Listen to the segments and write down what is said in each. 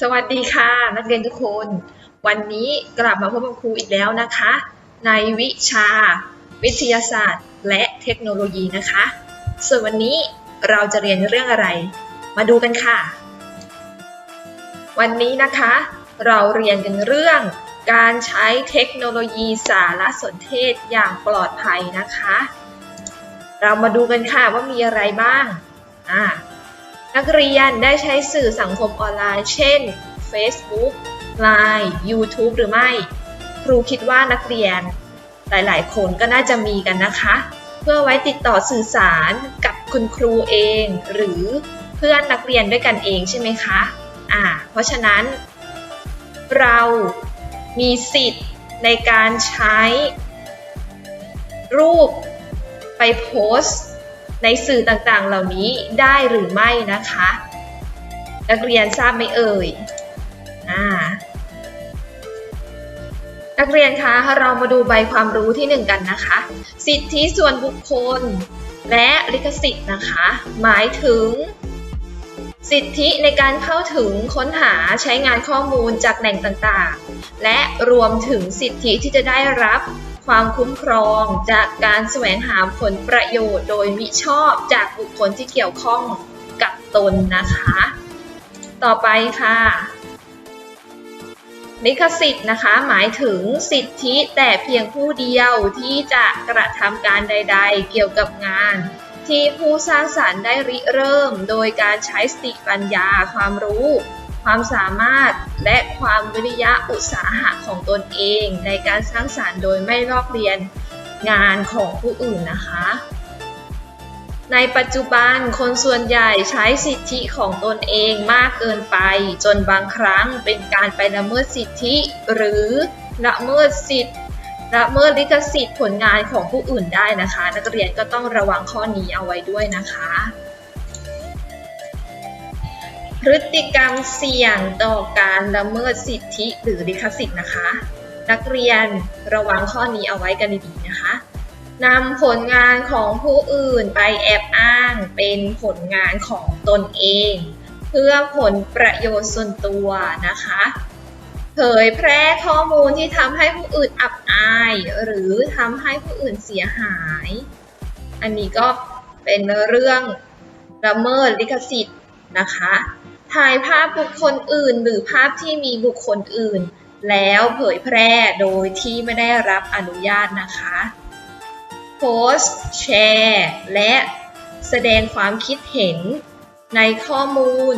สวัสดีค่ะ นักเรียนทุกคน วันนี้กลับมาพบกับครูอีกแล้วนะคะ ในวิชา วิทยาศาสตร์ และเทคโนโลยีนะคะ ส่วนวันนี้เราจะเรียนเรื่องอะไร มาดูกันค่ะ วันนี้นะคะ เราเรียนกันเรื่อง การใช้เทคโนโลยีสารสนเทศอย่างปลอดภัยนะคะ เรามาดูกันค่ะว่ามีอะไรบ้างอ่า นักเรียนได้ใช้สื่อสังคมออนไลน์ เช่น Facebook Line YouTube หรือไม่ ครูคิดว่านักเรียน หลายๆ คนก็น่าจะมีกันนะคะ เพื่อไว้ติดต่อสื่อสารกับคุณครูเอง หรือเพื่อนนักเรียนด้วยกันเองใช่ไหมคะอ่าเพราะฉะนั้น เรามีสิทธิ์ในการใช้รูปไปโพสต์ ในสื่อต่างๆ เหล่านี้ได้หรือไม่นะคะ นักเรียนทราบไหมเอ่ยอ่านักเรียนคะเรามาดูใบความรู้ที่หนึ่งกันนะคะ สิทธิส่วนบุคคล และลิขสิทธิ์นะคะ หมายถึง สิทธิในการเข้าถึงค้นหาใช้งานข้อมูลจากแหล่งต่างๆ และรวมถึงสิทธิที่จะได้รับ ความคุ้มครองจากการแสวงหาผลประโยชน์ โดยมิชอบจากบุคคลที่เกี่ยวข้องกับตนนะคะ ต่อไปค่ะลิขสิทธิ์นะคะ หมายถึงสิทธิแต่เพียงผู้เดียวที่จะกระทำการใด ๆ เกี่ยวกับงาน ที่ผู้สร้างสารรค์ได้ริเริ่ม โดยการใช้สติปัญญาความรู้ ความสามารถและความวิริยะอุตสาหะของตนเอง ในการสร้างสารรค์โดยไม่ลอกเรียนงานของผู้อื่นนะคะ ในปัจจุบันคนส่วนใหญ่ใช้สิทธิของตนเองมากเกินไป จนบางครั้งเป็นการไปละเมิดสิทธิหรือละเมิดสิทธิละเมิดลิขสิทธิ์ผลงานของผู้อื่นได้นะคะ นักเรียนก็ต้องระวังข้อนี้เอาไว้ด้วยนะคะ พฤติกรรมเสี่ยงต่อการละเมิดสิทธิหรือลิขสิทธิ์นะคะ นักเรียนระวังข้อนี้เอาไว้กันดีๆนะคะนำผลงานของผู้อื่นไปแอบอ้างเป็นผลงานของตนเอง เพื่อผลประโยชน์ส่วนตัวนะคะ เผยแพร่ข้อมูลที่ทำให้ผู้อื่นอับอาย หรือทำให้ผู้อื่นเสียหาย อันนี้ก็เป็นเรื่องละเมิดลิขสิทธิ์นะคะ ถ่ายภาพบุคคลอื่น หรือภาพที่มีบุคคลอื่น แล้วเผยแพร่โดยที่ไม่ได้รับอนุญาตนะคะโพสต์แชร์และแสดงความคิดเห็นในข้อมูล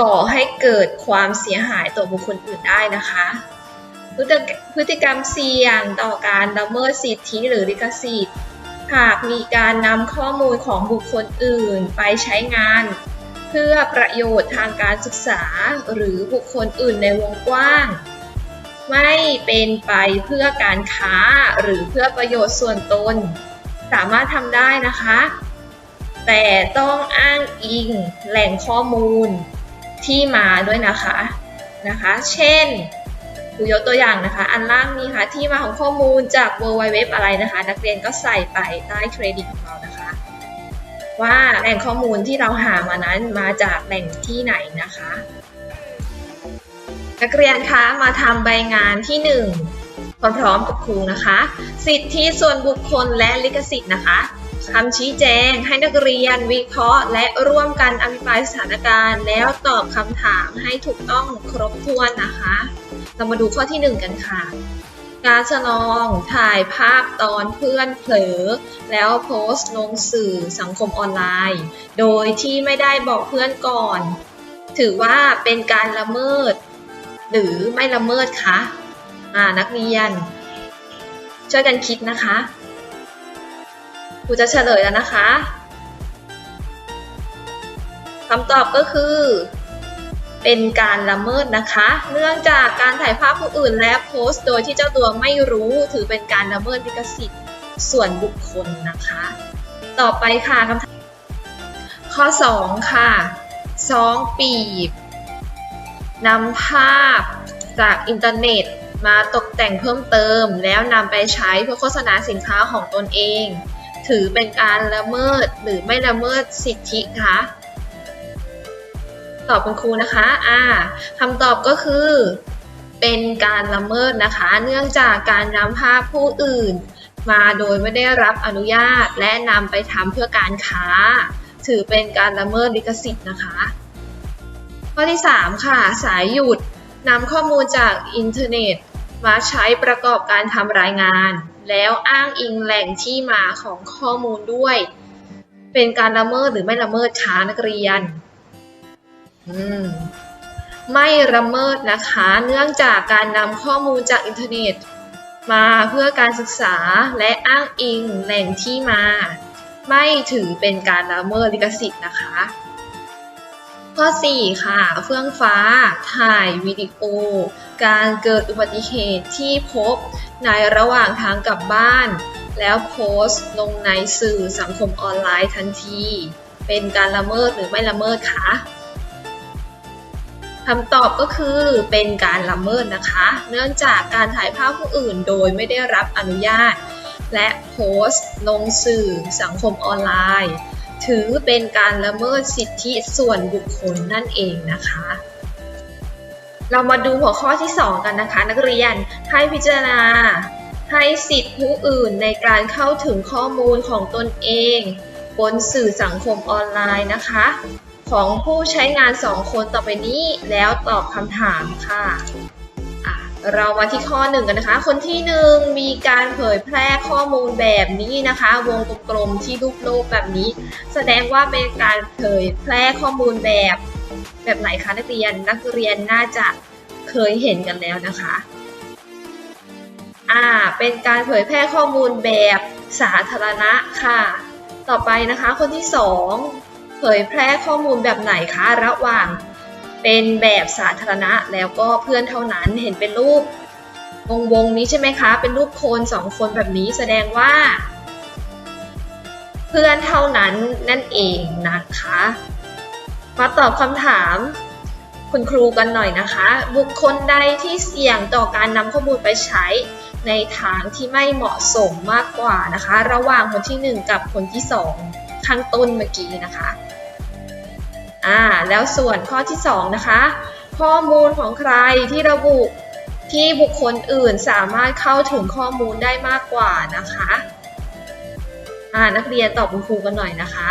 ก่อให้เกิดความเสียหายต่อบุคคลอื่นได้นะคะพฤติกรรมเสี่ยงต่อการละเมิดสิทธิหรือลิขสิทธิ์ หากมีการนำข้อมูลของบุคคลอื่นไปใช้งาน เพื่อประโยชน์ทางการศึกษาหรือบุคคลอื่นในวงกว้าง ไม่เป็นไปเพื่อการค้าหรือเพื่อประโยชน์ส่วนตน สามารถทำได้นะคะ แต่ต้องอ้างอิงแหล่งข้อมูลที่มาด้วยนะคะนะคะ เช่นดูยกตัวอย่างนะคะ อันล่างนี้ค่ะที่มาของข้อมูลจาก w w w อะไรนะคะ นักเรียนก็ใส่ไปใต้เครดิตของเรานะ ว่าแหล่งข้อมูลที่เราหามานั้นมาจากแหล่งที่ไหนนะคะ นักเรียนคะมาทำใบงานที่1พร้อมๆกับครูนะคะ สิทธิส่วนบุคคลและลิขสิทธิ์นะคะคำชี้แจงให้นักเรียนวิเคราะห์ และร่วมกันอภิปรายสถานการณ์ แล้วตอบคำถามให้ถูกต้องครบถ้วนนะคะ เรามาดูข้อที่ 1 กันค่ะ การฉลองถ่ายภาพตอนเพื่อนเผลอ แล้วโพสต์ลงสื่อสังคมออนไลน์ โดยที่ไม่ได้บอกเพื่อนก่อน ถือว่าเป็นการละเมิด หรือไม่ละเมิดคะอ่านักเรียน ช่วยกันคิดนะคะครูจะเฉลยแล้วนะคะคำตอบก็คือ เป็นการละเมิดนะคะ เนื่องจากการถ่ายภาพผู้อื่นและโพสต์ โดยที่เจ้าตัวไม่รู้ถือเป็นการละเมิดลิขสิทธิ์ส่วนบุคคลนะคะ ต่อไปค่ะคำถามข้อ 2 ค่ะซองปีบนำภาพจากอินเทอร์เน็ตมาตกแต่งเพิ่มเติม แล้วนำไปใช้เพื่อโฆษณาสินค้าของตนเอง ถือเป็นการละเมิดหรือไม่ละเมิดสิทธิคะ ตอบคุณครูนะคะ อ่าคำตอบก็คือ เป็นการละเมิดนะคะ เนื่องจากการนำภาพผู้อื่น มาโดยไม่ได้รับอนุญาต และนำไปทำเพื่อการค้า ถือเป็นการละเมิดลิขสิทธิ์นะคะ ข้อที่ 3 ค่ะ สายหยุดนำข้อมูลจากอินเทอร์เน็ต มาใช้ประกอบการทำรายงาน แล้วอ้างอิงแหล่งที่มาของข้อมูลด้วย เป็นการละเมิดหรือไม่ละเมิดคะนักเรียน ไม่ละเมิดนะคะ เนื่องจากการนำข้อมูลจากอินเทอร์เน็ต มาเพื่อการศึกษาและอ้างอิงแหล่งที่มา ไม่ถือเป็นการละเมิดลิขสิทธิ์นะคะ ข้อ 4 ค่ะ เฟื่องฟ้า ถ่ายวิดีโอ การเกิดอุบัติเหตุที่พบในระหว่างทางกลับบ้าน แล้วโพสต์ลงในสื่อสังคมออนไลน์ทันที เป็นการละเมิดหรือไม่ละเมิดคะ คำตอบก็คือเป็นการละเมิดนะคะ เนื่องจากการถ่ายภาพผู้อื่นโดยไม่ได้รับอนุญาต และโพสต์ ลงสื่อสังคมออนไลน์ ถือเป็นการละเมิดสิทธิส่วนบุคคลนั่นเองนะคะ เรามาดูหัวข้อที่ 2 กันนะคะ นักเรียนให้พิจารณาให้สิทธิผู้อื่นในการเข้าถึงข้อมูลของตนเอง บนสื่อสังคมออนไลน์นะคะ ของผู้ใช้งาน 2 คนต่อไปนี้แล้วตอบคำถามค่ะะเรามาที่ข้อหนึ่งกันนะคะ คนที่หนึ่งมีการเผยแพร่ข้อมูลแบบนี้นะคะ วงกลมๆที่รูปโลกแบบนี้ แสดงว่าเป็นการเผยแพร่ข้อมูลแบบ แบบไหนคะนักเรียนนักเรียนน่าจะเคยเห็นกันแล้วนะคะอ่าเป็นการเผยแพร่ข้อมูลแบบสาธารณะค่ะ ต่อไปนะคะ คนที่สอง เผยแพร่ข้อมูลแบบไหนคะระหว่าง เป็นแบบสาธารณะแล้วก็เพื่อนเท่านั้นเห็นเป็นรูปวงวงนี้ใช่ไหมคะ เป็นรูปโคนสองคนแบบนี้แสดงว่า เพื่อนเท่านั้นนั่นเองนะคะ มาตอบคำถามคุณครูกันหน่อยนะคะ บุคคลใดที่เสี่ยงต่อการนำข้อมูลไปใช้ในทางที่ไม่เหมาะสมมากกว่านะคะ ระหว่างคนที่ 1 กับคนที่ 2 ข้างต้นเมื่อกี้นะคะ อ่าแล้วส่วนข้อที่ 2 นะคะ ข้อมูลของใครที่ระบุที่บุคคลอื่นสามารถเข้าถึงข้อมูลได้มากกว่านะคะอ่านักเรียนตอบคุณครูกันหน่อยนะคะ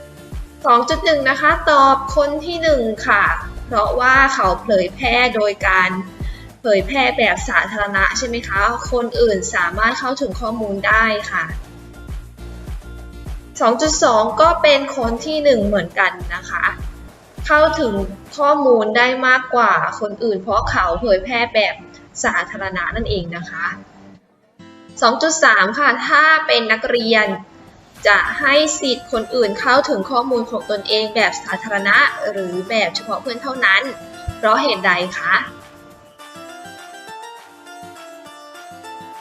2.1 นะคะ ตอบคนที่ 1 ค่ะ เพราะว่าเขาเผยแพร่โดยการเผยแพร่แบบสาธารณะใช่ไหมคะ คนอื่นสามารถเข้าถึงข้อมูลได้ค่ะ 2.2 ก็เป็นคนที่ 1 เหมือนกันนะคะ เข้าถึงข้อมูลได้มากกว่าคนอื่น เพราะเขาเผยแพร่แบบสาธารณะนั่นเองนะคะ 2.3 ค่ะ ถ้าเป็นนักเรียนจะให้สิทธิ์คนอื่นเข้าถึงข้อมูลของตนเองแบบสาธารณะ หรือแบบเฉพาะเพื่อนเท่านั้น เพราะเหตุใดคะ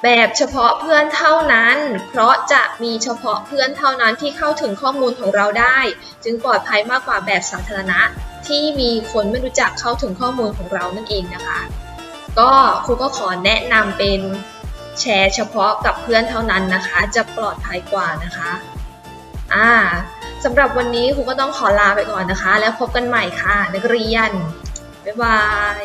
แบบเฉพาะเพื่อนเท่านั้น เพราะจะมีเฉพาะเพื่อนเท่านั้นที่เข้าถึงข้อมูลของเราได้ จึงปลอดภัยมากกว่าแบบสาธารณะ ที่มีคนไม่รู้จักเข้าถึงข้อมูลของเรานั่นเองนะคะ ก็ครูก็ขอแนะนำเป็นแชร์เฉพาะกับเพื่อนเท่านั้นนะคะ จะปลอดภัยกว่านะคะ อ่าสำหรับวันนี้ครูก็ต้องขอลาไปก่อนนะคะ แล้วพบกันใหม่ค่ะ นักเรียน บ๊ายบาย